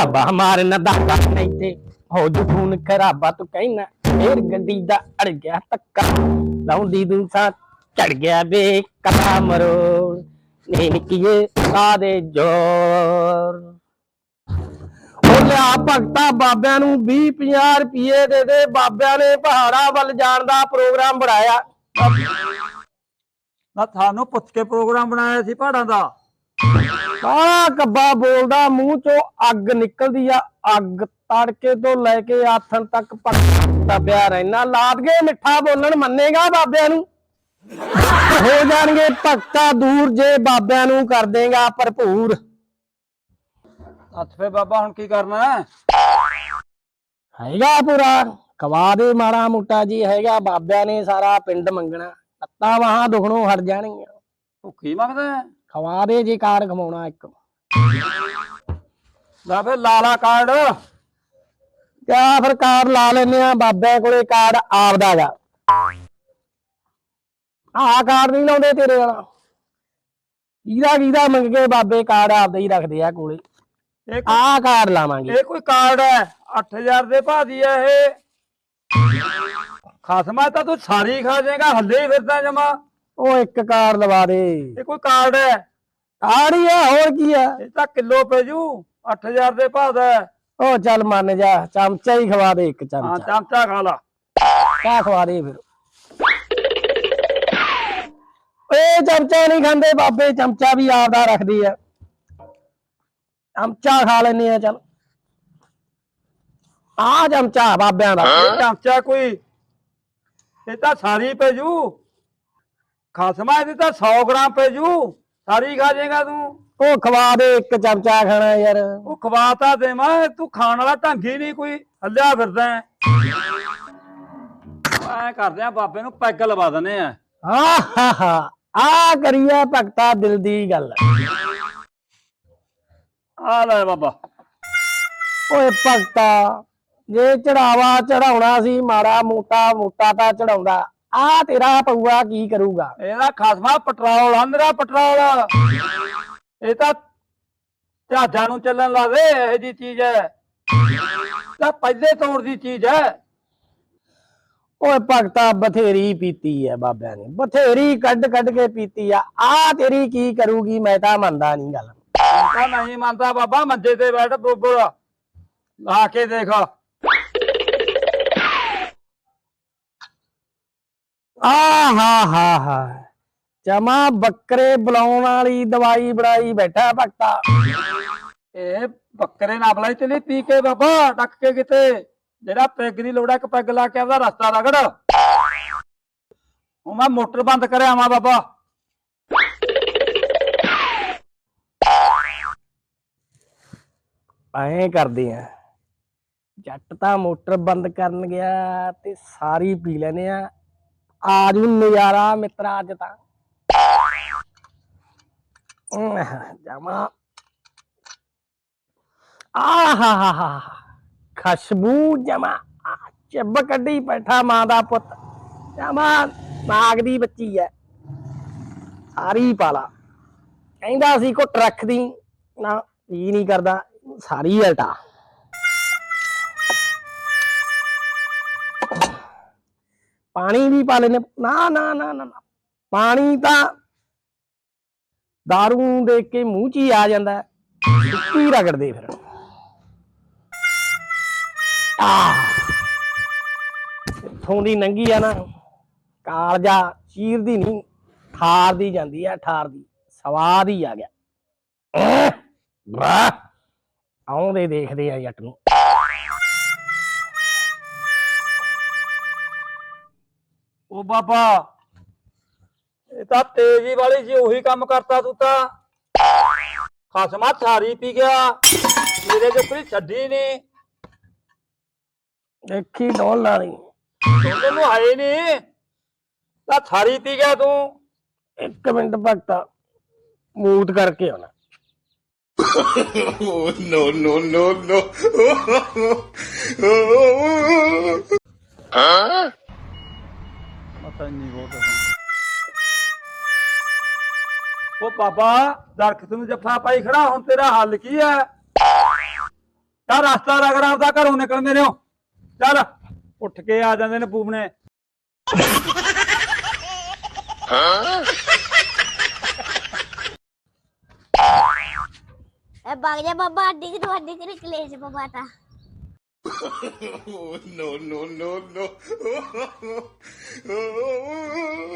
ਬਾਬਾ ਮਾਰਨ ਦਾ ਨਹੀਂ ਤੇ ਹੋ ਜੂ ਖੂਨ ਖਰਾਬਾ ਤੂੰ ਕਹਿਣਾ, ਫੇਰ ਗੱਡੀ ਦਾ ਅੜ ਗਿਆ ਤੱਕਾ ਲਾਉਂਦੀ ਦੂਸਾ ਚੜ ਗਿਆ ਬੇ ਕਥਾ ਮਰੋ ਨੀ ਨਿੱਕੀਏ ਸਾਦੇ ਜੋਰ। ਉਹ ਲਿਆ ਭਗਤਾ ਬਾਬਿਆਂ ਨੂੰ 20 50 ਰੁਪਏ ਦੇ ਦੇ, ਬਾਬਿਆਂ ਨੇ ਪਹਾੜਾਂ ਵੱਲ ਜਾਣ ਦਾ ਪ੍ਰੋਗਰਾਮ ਬਣਾਇਆ। ਨਾ ਤੁਹਾਨੂੰ ਪੁੱਛ ਕੇ ਪ੍ਰੋਗਰਾਮ ਬਣਾਇਆ ਸੀ ਪਹਾੜਾਂ ਦਾ। ਕਾਲਾ ਕੱਬਾ ਬੋਲਦਾ ਮੂੰਹ ਚੋਂ ਅੱਗ ਨਿਕਲਦੀ ਆ ਅੱਗ ਤੜਕੇ ਤੋਂ ਲੈ ਕੇ ਆਥਣ ਤੱਕ ਪੱਕਾ ਪਿਆ ਰਹਿਣਾ ਲਾਦ ਮਿੱਠਾ ਬੋਲਣ ਮੰਨੇਗਾ ਬਾਬਿਆਂ ਨੂੰ? ਹੋ ਜਾਣਗੇ ਭਗਤਾ ਦੂਰ ਜੇ ਬਾਬਿਆਂ ਨੂੰ ਕਰ ਦੇਗਾ ਭਰਪੂਰ। ਫੇ ਬਾਬਾ ਹੁਣ ਕੀ ਕਰਨਾ? ਹੈ ਹੈਗਾ ਪੂਰਾ। ਖਵਾ ਦੇ ਮਾੜਾ ਮੋਟਾ ਜੀ ਹੈਗਾ ਬਾਬਿਆਂ ਨੇ ਸਾਰਾ ਪਿੰਡ ਮੰਗਣਾ। ਲੱਤਾਂ ਵਾਹਾਂ ਦੁਖਣੋਂ ਹਟ ਜਾਣਗੀਆਂ। ਭੁੱਖੀ ਮੰਗਦਾ ਹੈ? ਖਵਾ ਦੇ ਜੇ ਕਾਰ ਖਵਾਉਣਾ ਇੱਕ। ਲੈ ਫੇ ਲਾਲਾ ਕਾਰਡ। ਜਾਂ ਫਿਰ ਕਾਰ ਲਾ ਲੈਨੇ ਆ ਬਾਬੇ ਕੋਲੇ ਕਾਰਡ ਆਪਦਾ ਗਾ ਆਹ ਕਾਰਡ ਨਹੀਂ ਲਾਉਂਦੇ ਤੇਰੇ ਵਾਲਾ। ਕੀਦਾ ਕੀਦਾ ਮੰਗ ਕੇ ਬਾਬੇ ਕਾਰਡ ਆਪਦਾ ਹੀ ਰੱਖਦੇ ਆ ਕੋਲੇ। ਇਹ ਆਹ ਕਾਰਡ ਲਾਵਾਂਗੇ। ਇਹ ਕੋਈ ਕਾਰਡ ਹੈ 8000 ਦੇ ਭਾਦੀ ਹੈ ਇਹ। ਖਸਮਾ ਤਾਂ ਤੂੰ ਸਾਰੀ ਖਾ ਜਾਏਗਾ ਹੱਲੇ ਹੀ ਫਿਰਦਾ ਜਮਾ। ਉਹ ਇੱਕ ਕਾਰਡ ਲਵਾ ਦੇ। ਇਹ ਕੋਈ ਕਾਰਡ ਹੈ? ਕਾਰਡ ਹੀ ਆ ਹੋਰ ਕੀ ਆ ਇਹ ਤਾਂ ਕਿਲੋ ਪੈ ਜੂ 8000 ਦੇ ਭਾਦਾ ਹੈ। ਉਹ ਚੱਲ ਮੰਨ ਜਾ ਚਮਚਾ ਹੀ ਖਵਾ ਦੇ ਇੱਕ ਹਾਂ ਚਮਚਾ ਚਮਚਾ ਖਾ ਲਾ। ਕਾ ਖਵਾ ਦੇ ਫਿਰ। ਓਏ ਚਮਚਾ ਨਹੀਂ ਖਾਂਦੇ ਬਾਬੇ ਚਮਚਾ ਵੀ ਆਪਦਾ ਰੱਖਦੇ ਆ ਚਮਚਾ ਖਾ ਲੈਨੇ ਆ ਚੱਲ। ਆ ਚਮਚਾ ਬਾਬਿਆਂ ਦਾ। ਇਹ ਚਮਚਾ ਕੋਈ ਇਹ ਤਾਂ ਸਾਰੀ ਪੈ ਜੂ। ਖਸਮਾ ਇਹਦੀ ਤਾਂ 100 ਗ੍ਰਾਮ ਪੈ ਜੂ ਸਾਰੀ ਖਾ ਜਾਏਗਾ ਤੂੰ। ਉਹ ਖਵਾ ਦੇ ਇੱਕ ਚਮਚਾ ਖਾਣਾ ਯਾਰ। ਉਹ ਖਵਾਤਾ ਦੇ ਮੈਂ ਤੂੰ ਖਾਣ ਵਾਲਾ ਢੰਗ ਹੀ ਨਹੀਂ ਕੋਈ ਹੱਲਿਆ ਫਿਰਦਾ ਹੈ। ਐਂ ਕਰਦੇ ਆ ਬਾਬੇ ਨੂੰ ਪੈਗ ਲਵਾ ਦਨੇ ਆ ਆ ਹਾ। ਹਾ ਆ ਕਰੀਏ ਭਗਤਾ ਦਿਲ ਦੀ ਗੱਲ। ਆ ਲੈ ਬਾਬਾ। ਓਏ ਭਗਤਾ ਜੇ ਚੜਾਵਾ ਚੜਾਉਣਾ ਸੀ ਮਾੜਾ ਮੋਟਾ ਮੋਟਾ ਤਾਂ ਚੜਾਉਂਦਾ। ਆ ਤੇਰਾ ਪਊਆ ਕੀ ਕਰੂਗਾ? ਇਹਦਾ ਖਸਮਾ ਪੈਟਰੋਲ ਆਂਦਰਾ ਪੈਟਰੋਲ। ਇਹ ਤਾਂ ਜਹਾਜ਼ਾਂ ਨੂੰ ਚੱਲਣ ਲਾਵੇ ਇਹ ਜੀ ਚੀਜ਼ ਹੈ। ਤਾਂ ਪਹਿਲੇ ਤੌਰ ਦੀ ਚੀਜ਼ ਹੈ। ਓਏ ਭਗਤਾ ਬਥੇਰੀ ਪੀਤੀ ਐ ਬਾਬਿਆਂ ਨੇ। ਬਥੇਰੀ ਕੱਢ ਕੱਢ ਕੇ ਪੀਤੀ ਆ। ਆ ਤੇਰੀ ਕੀ ਕਰੂਗੀ ਮੈਂ ਤਾਂ ਮੰਨਦਾ ਨਹੀਂ ਗੱਲ। ਤਾਂ ਨਹੀਂ ਮੰਨਦਾ ਬਾਬਾ ਮੰਜੇ ਤੇ ਬੈਠ ਬੋਬਰ ਲਾ ਕੇ ਦੇਖ। ਆ ਹਾ ਹਾ ਹਾ। ਜਮਾ ਬੱਕਰੇ ਬੁਲਾਉਣ ਵਾਲੀ ਦਵਾਈ ਬਣਾਈ ਬੈਠਾ ਭਗਤਾ। ਇਹ ਬੱਕਰੇ ਨਾ ਬਲਾਈ ਤੇ ਨਹੀਂ ਪੀ ਕੇ ਬਾਬਾ ਡੱਕ ਕੇ ਕਿਤੇ। ਜਿਹੜਾ ਪੈਗ ਦੀ ਲੋੜਾ ਇੱਕ ਪੈਗ ਲਾ ਕੇ ਆਪਦਾ ਰਸਤਾ ਰਗੜ। ਹੁਣ ਮੈਂ ਮੋਟਰ ਬੰਦ ਕਰਿਆ ਆਵਾਂ ਬਾਬਾ। ਐਂ ਕਰਦੇ ਆ। ਜੱਟ ਤਾਂ ਮੋਟਰ ਬੰਦ ਕਰਨ ਗਿਆ ਤੇ ਸਾਰੀ ਪੀ ਲੈਨੇ ਆ। ਆ ਆਜੂ ਨਜ਼ਾਰਾ ਮਿੱਤਰਾ ਅੱਜ ਤਾਂ। ਜਮਾ ਆਹਾਹਾ ਖੁਸ਼ਬੂ ਜਮਾ ਚੱਬ ਕੱਢੀ ਬੈਠਾ ਮਾਂ ਦਾ ਪੁੱਤ। ਜਮਾ ਨਾਗ ਦੀ ਬੱਚੀ ਐ। ਸਾਰੀ ਪਾਲਾ। ਕਹਿੰਦਾ ਸੀ, ਘੁੱਟ ਰੱਖਦੀ। ਨਾ ਇਹ ਨਹੀਂ ਕਰਦਾ। ਸਾਰੀ ਹਟਾ ਪਾਣੀ ਵੀ ਪਾ ਲੈਨੇ ਨਾ ਨਾ ਨਾ ਨਾ ਪਾਣੀ ਤਾਂ दारू ਦੇਖ ਕੇ ਮੂੰਹ 'ਚ ਹੀ ਆ ਜਾਂਦਾ ਹੈ। ਰਗੜਦੇ ਫਿਰ। ਆ ਇੱਥੋਂ ਦੀ ਨੰਗੀ ਆ ਨਾ। ਕਾਲਜਾ ਚੀਰਦੀ ਨਹੀਂ ਠਾਰਦੀ ਜਾਂਦੀ ਆ ਠਾਰਦੀ ਸਵਾਦ ਹੀ ਆ ਗਿਆ। ਆਉਂਦੇ ਦੇਖਦੇ ਆ ਜੱਟ ਨੂੰ। ਉਹ ਬਾਬਾ। ਇਹ ਤਾਂ ਤੇਜ਼ੀ ਵਾਲੀ ਜੀ ਉਹੀ ਕੰਮ ਕਰਤਾ ਤੂੰ ਤਾਂ। ਖਸਮਾ ਸਾਰੀ ਪੀ ਗਿਆ। ਮੇਰੇ ਜੋ ਕੋਈ ਛੱਡੀ ਨਹੀਂ ਦੇਖੀ ਡੋਲ ਦੋਨੇ ਨੂੰ ਆਏ ਨਹੀਂ ਤਾਂ ਸਾਰੀ ਪੀ ਗਿਆ ਤੂੰ। ਇੱਕ ਮਿੰਟ ਭਗਤਾ। ਮੂਤ ਕਰਕੇ ਆਉਣਾ। Oh, no, no, no, no. ਪਤਾ ਨਹੀਂ ਬਹੁਤ ਉਹ ਬਾਬਾ ਦਰਖਤ ਨੂੰ ਜੱਫਾ ਪਾਈ ਖੜਾ, ਹੁਣ ਤੇਰਾ ਹੱਲ ਕੀ ਹੈ? ਹਫਤਾ ਰਗੜ ਆਪਦਾ ਘਰੋਂ ਨਿਕਲਦੇ ਨੇ ਉਹ ਚੱਲ, ਉੱਠ ਕੇ ਆ ਜਾਂਦੇ ਨੇ ਪੂਪਨੇ ਇਹ ਭਾਗ ਜਾ ਬਾਬਾ, ਅੱਡੀ ਕਿ ਤੁਹਾਡੀ ਕਿ ਕਲੇਸ਼ ਪਵਾਤਾ। no, no, no, no.